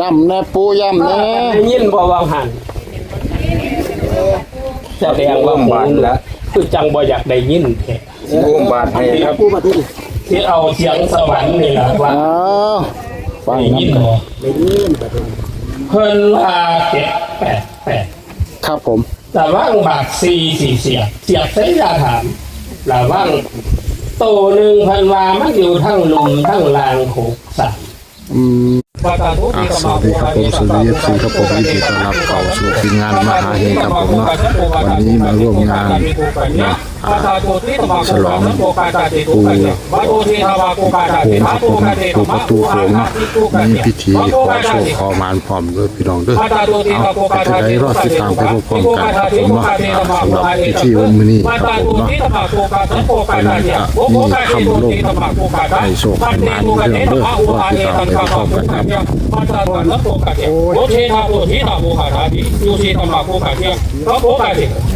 ย่ำแน่ปูย่ำแน่ได้ยินบ่วางหันแสดงว่าหมูละคือจังบ่อยากได้ยินแท้ร่วมบาทให้ครับที่เอาเสียงสวรรค์นี่ล่ะว่าอ้าวฟังได้ยินนะบ่เพิ่นว่าเจ็ดแปดแปดครับผมระว่างบาทสี่สี่เสียบเสียบใส่ยาถามระว่างโตหนึ่งเพันวามันอยู่ทั้งลุมทั้งลางหกสัตว์อืม อะสวัสดีครับผมสวัสดี FC ครับผมยินดีต้อนรับเข้าสู่ทีมงานมหาเฮงครับผมเนาะวันนี้มาร่วมงานนะ ฉลองปูโขงครับผมปูประตูโขงเนาะมีพิธีขอโชคขอมานพร้อมด้วยพี่น้องด้วยเอาไปจะได้รอดติดตามไปพร้อมๆกันครับผมเนาะสำหรับพิธีวันนี้ครับผมเนาะเป็นอะมีคำลงให้โชคให้มานเรื่องเด้อรอดติดตามไปพร้อมกันครับมาตราวันรับโอกาสเดียวโอเชนาโอทีนาโมขาดาดียูชีธรรมะโอกาสเดียวรับโอกาสเดียวอ่าครูบาอาจารย์อนุญาตไว้โอกาสเดียว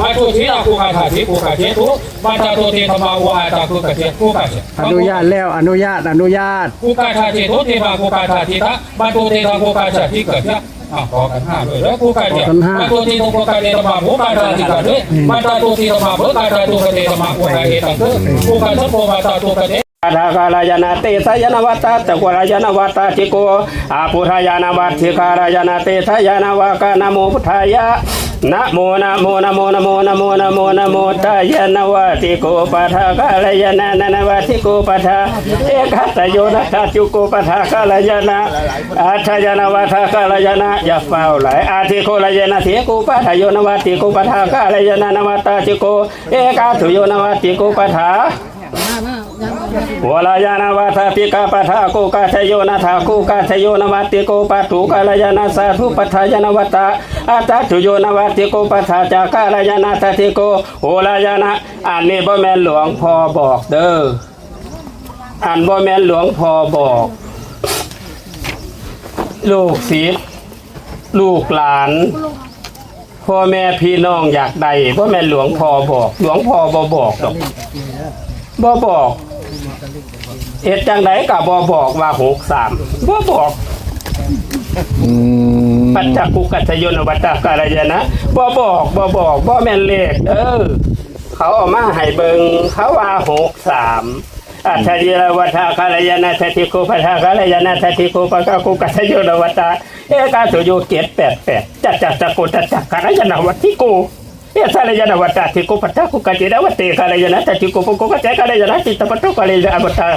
มาตัวทีนาโอกาสทีโอกาสเดียวทุมาตราตัวทีธรรมะวาตาโอกาเดียวโอกาเดียอนุญาตแล้วอนุญาตอนุญาตโอกาสทีทุทีมาโอกาสทีทะมาตัวทีธรรมโอกาสที่เกิดเนี่ยขอกันห้าเลยแล้วโอกาสเดียมาตัวทีธรรมโอกาเดียธรรมะโอกาสที่เกิดด้วยมาตราตัวทีธรรมะโอกาสตัวทีธรรมะโอกาเดียตังคือโอกาสทั้งโอกาสตัวกันอา ทากาลายนาเตสยนวัตตะกวรายนวัตติโกอาปุทายานวัตถิการายนาเตสยนวากานโมพุทธายะนะโมนะโมนะโมนะโมนะโมนะโมนะโมทายนวัติโกปัทากาลายนานะวัติโกปัทาเอกัตโยนะทัจุโกปัทากาลายนาอาทายนวัตกาลายนาย่าเฝ้าไหลอาทิโกลายนาเทโกปัทโยนวัติโกปัทากาลายนานวัตติโกเอกัตโยนวัติโกปัทา วลายานาวัฏปิกาปะทาโกกาชโยนาทาโกกาชโยนวัติโกปัตุกาลายานาสาธุปัฏฐายานวัตตาอัตุโยนวัติโกปัฏฐาจากาลายานาทติโกโอลายานะอันนี้บ่แม่นหลวงพ่อบอกเด้ออันบ่แม่นหลวงพ่อบอก ลูกศิษย์ลูกหลานพ่อแม่พี่น้องอยากได้พ่อแม่หลวงพ่อบอก หลวงพ่อบ่บอกดอกบ่บอก เอ็ดจังไดกับบ่บอกว่าหกสามบ่บอกอืมปัจจกุกัจจโยนวัตตากาลยนะบ่บอกบ่บอกบ่แม่นเลขเออเขาเอามาให้เบิงเขาว่าหกสามอัจฉริยวัฏกาลยนะสติโกปัฏฐากาลยนะสติโกปะกะกุกัจจโยนวัตตาเอกาสุโยเกตแปดแปดจัจจัจจโกจัจจักกาลยนะวัตติโกเอสาลยนะวัตตาติโกปัฏฐากุกัจจินะวัตเตกาลยนะสติโก ปะโกกัจจกาลยนะจิตตปัตโตกาลยนะวัตตา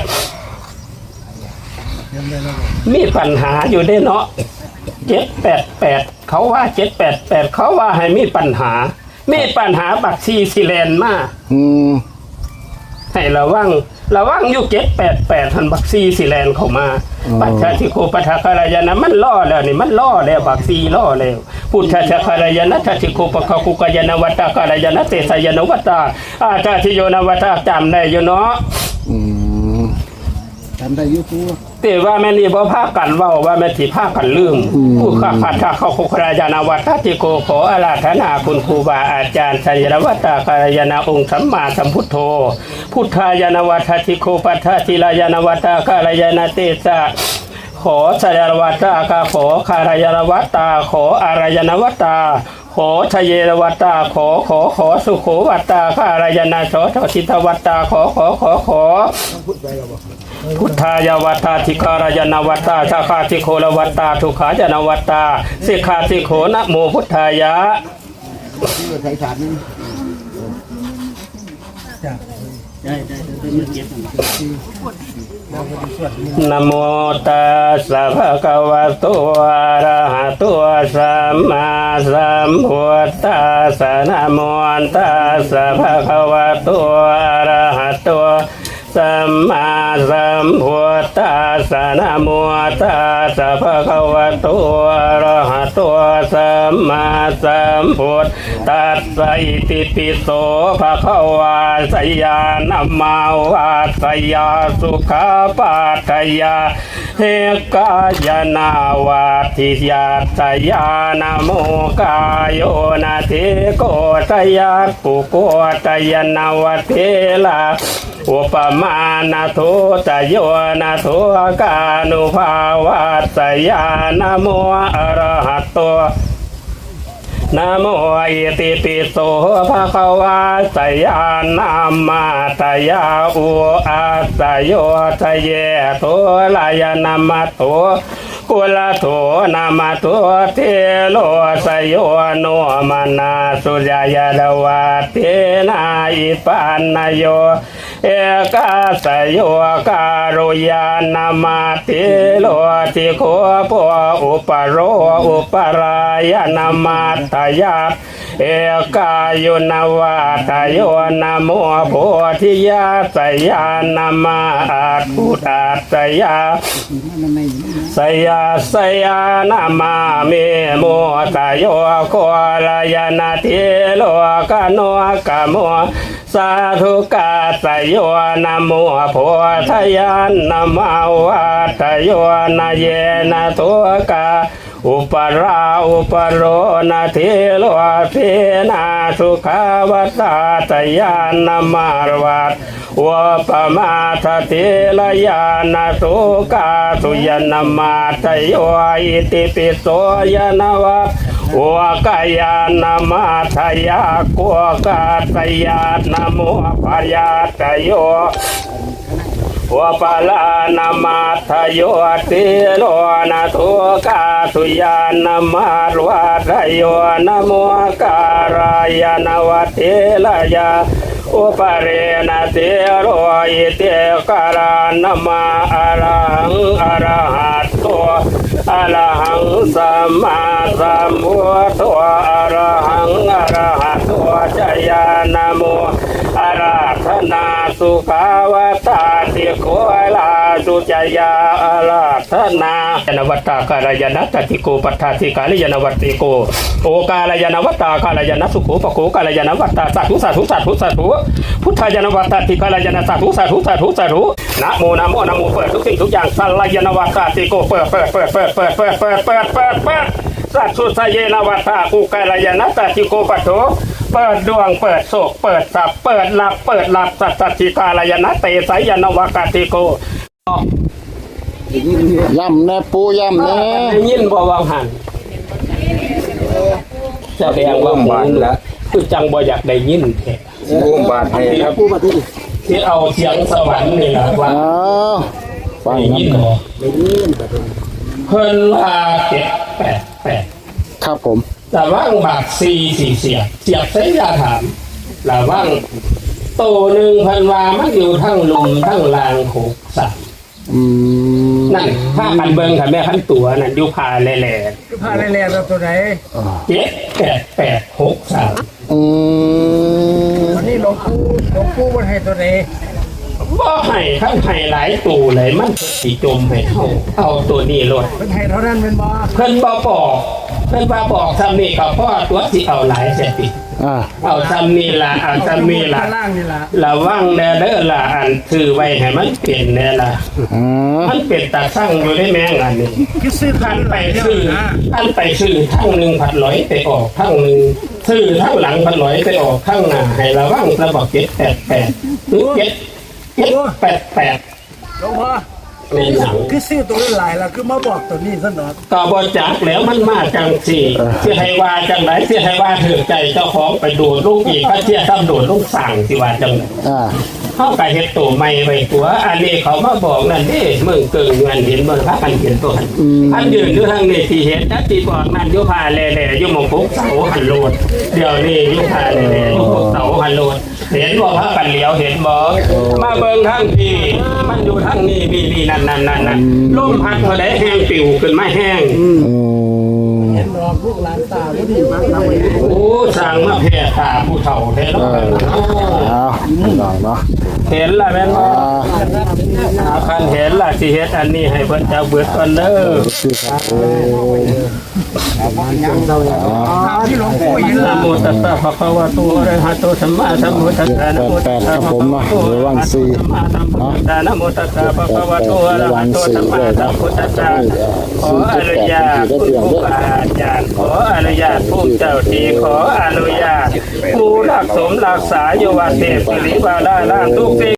มีปัญหาอยู่ได้เนาะเจ็ดแปดแปดเขาว่าเจ็ดแปดแปดเขาว่าให้มีปัญหา มีปัญหาบักซีซิเลนมาอืมให้ระวังระวังอยู่เจ็ดแปดแปดทันบักซีซิเลนเข้ามา ปัจจทิโกปัฏฐคารายนะมันล่อแล้วนี่มันล่อแล้วบักซีล่อแล้วพุทธชคารายนะทัติโกปะคคุกายนะวัตตาการายนะเตสยนวัตตาอาตาทิโยนวัตตาจำได้อยู่เนาะอืม แต่ว่าแม่นี่บ่พากันเว้าว่าแม่สิพากันลืมผู้ข้าพเจ้าเขาคุครายานาวัตติโกขออาราธนาคุณครูบาอาจารย์ชัยรวัตตากายานาองค์สัมมาสัมพุทโธ พุทธายานาวัตติโกปัฏฐติลายานาวัตตากายานาเตสะขอสยารวัตตากาขอคารายานวัตตาขออารายานวัตตา ขอทะเยรวัตตาขอขอขอสุโขวัตตาข้ารายนาโสทชิตวัตตาขอขอขอขอพุทธายวัตตาธิการายนวัตตาชาคาธิโคลวัตตาทุขายนวัตตาสิกขาธิโคนะโมพุทธายะ นะโมตัสสะภะคะวะโตอะระหะโตสัมมาสัมพุทธัสสะนะโมตัสสะภะคะวะโตอะระหะโต สัมมาสัมพุทธัสสะนะโมตัสสะภะคะวะโตอะระหะโตสัมมาสัมพุทธัสสะอิติปิโสภะคะวะสยานัมมาวาสยาสุขาปัฏฐยาเฮกายนาวาทิยาสยานโมกายโยนะเทโกสยากุโกตยนาวเทลา อุปมาณโทตโยนะโทกานุภาวัตยานโมอะระหะโตนะโมอิติปิโสภะคะวะสยานามาตยาอุอาสโยทะเยโตลายนามาโต กุลโถนามาโตเทโลสยโนมนาสุญญาดวะเทนาอิปันนโยเอกาสโยการุยานามาติโลติโคปอุปโรอุปรายนามาตยา เอกายุนวาตโยนโมโพธิยาสยานามาอาทุตาสยาสยาสยานามาเมโมตโยโคลายนาติโลกโนกโมสาธุกาสโยนโมโพธยานนามาวัตโยนเยนทุกา อุปราอุปโรนาเทโลเทนาสุขาวตาตยานนามารวัตวปมาทเทลยานาสุกาสุยานามาตโยอิติปิโสยานาวะวกายานามาทยาโกกาตยานาโมปยาตโย วปาลานามาทโยติโลนาทุกาสุยานามารวาทโยนะโมการายานวัตเทลยาอุปเรนะเทโรอิเตการานมาอระหังอรหัตโตอรหังสัมมาสัมพุทโธอรหังอรหัตโตจยานะโมอาราธนาสุขาวตาติโคลาสุจ ยาอาราธนายนวัตตาคารยนัตติโกปัฏฐาติกาลยานวัตติโกโอกาลยานวัตตาคารยนสุโขปโกกาลยานวัตตาสาธุสาธุสาธุสาธุพุทธายนวัตตติกาลยานสาธุสาธุสาธุสาธุนะโมนะโมนะโมเปิดทุกสิ่งทุกอย่างสัลลายนวัตตาติโกเปิดเปิดเปิดเปิดเปิดเปิดเปิดเปิดเปิดเปิดสัตสุสยนวัตตาอุกาลยานัตติโกปโตเปิดดวงเปิดโศกเปิดสับเปิดหลับเปิดหลับสัตติกาลายนเตสายนวากาติโก ย่ำแน่ปูย่ำแน่ได้ยินบ่วังหันแสดงว่าหมันแล้วคือจังบ่อยากได้ยินแท้บุ้มบาทให้ครับที่เอาเสียงสวรรค์นี่ล่ะว่าอ้าวฟังได้ยินครับบ่เพิ่นว่าเจ็ดแปดแปดครับผมระว่างบาทสี่สี่เสียบเสียบใส่ยาถามระว่างโตหนึ่งเพันวามันอยู่ทั้งลุมทั้งลางหกสาม อืมนั่นผ้าพันเบิงค่ะแม่พันตัวนั่นอยู่ผ้าแหล่ผ้าแร่ๆเราตัวไหนๆเจ็ดแปดแปดหกสามอืมวันนี้หลวงปู่หลวงปู่มันให้ตัวไหนบ่ให้ทั้งให้หลายตัวเลยมันสิจมให้เอาเอาตัวนี้ลดมันให้เท่านั้นเป็นบ่เพิ่นบ่บอกเพิ่นบ่บอกซ้ำนี่ก็พ่อตัวสิเอาหลายเสียติ อ่าเอาซ้ำนี่ล่ะเอาซ้ำนี่ล่ะข้างล่างนี่ล่ะระวังแน่เด้อล่ะอันถือไว้ให้มันเป็นแน่ล่ะอ่ามันเป็นตาสั่งอยู่ได้แม่งอันนี้คิดซื้อท่าคันนไปไปเดียวซื้อนะท่านไปซื้อทั้งหนึ่งผัดหลอยไปออกทั้งหนึ่งซื้อทั้งหลังผัดหลอยไปออกข้างหน้าให้ระวังระบอกเจ็ดแปดแปดหรือเจ็ดเจ็ดแปดแปดหลวงพ่อ ในหนังคือซื้อตัวหลายแล้วคือมาบอกตัวนี้ซะหน่อยก็บอจักแล้วมันมาจังสี่เสียให้ว่าจังไรเสียให้ว่าถือใจเจ้าของไปโดดลูกอีกถ้าเสียทำโดดลูกสั่งสิว่าจังไรอ่าเข้าไปเฮ็ดตัวใหม่ไปตัวอันนี้เขามาบอกนั่นนี่มึงเกิงเงินเห็นเบิ่งพากันเห็นตัวหันอันยืนอยู่ทางนี้ที่เห็นจักที่บอกนั่นอยู่พาแล่ๆอยู่หมองพกเสาหันโลดเดี๋ยวนี้อยู่พาแล่ๆอยู่พกเสาหันโลดเห็นบ่พากันเหลียวเห็นบ่มาเบิ่งทางพี่มันอยู่ทางนี้นี่นี่นั่นนั่นนั่นนั่นลมพัดเท่าใดแห้งปิวขึ้นมาแห้งอืมดอกลูกหลานตาบ่ดีมากทำไว้โอ้สร้างมาแผ่ขาผู้เฒ่าแท้เนาะอ้าวพี่น้องเนาะเห็นละแม่นบ่อ่าอาคันเห็นละสิเฮ็ดอันนี้ให้เพิ่นเจ้าเบิดก่อนเด้อ คือครับโอ้ ที่หลวงปู่เห็นนะโมตัสสะภะคะวะโตอะระหะโตสัมมาสัมพุทธัสสะนะโมตัสสะภะคะวะโตอะระหะโตสัมมาสัมพุทธัสสะนะโมตัสสะภะคะวะโตอะระหะโตสัมมาสัมพุทธัสสะขออนุญาตคุณครูบาอาจารย์ขออนุญาตผู้เจ้าทีขออนุญาตผู้รักสมรักษาโยวาเทพสิริวาลาลาทุกสิ่ง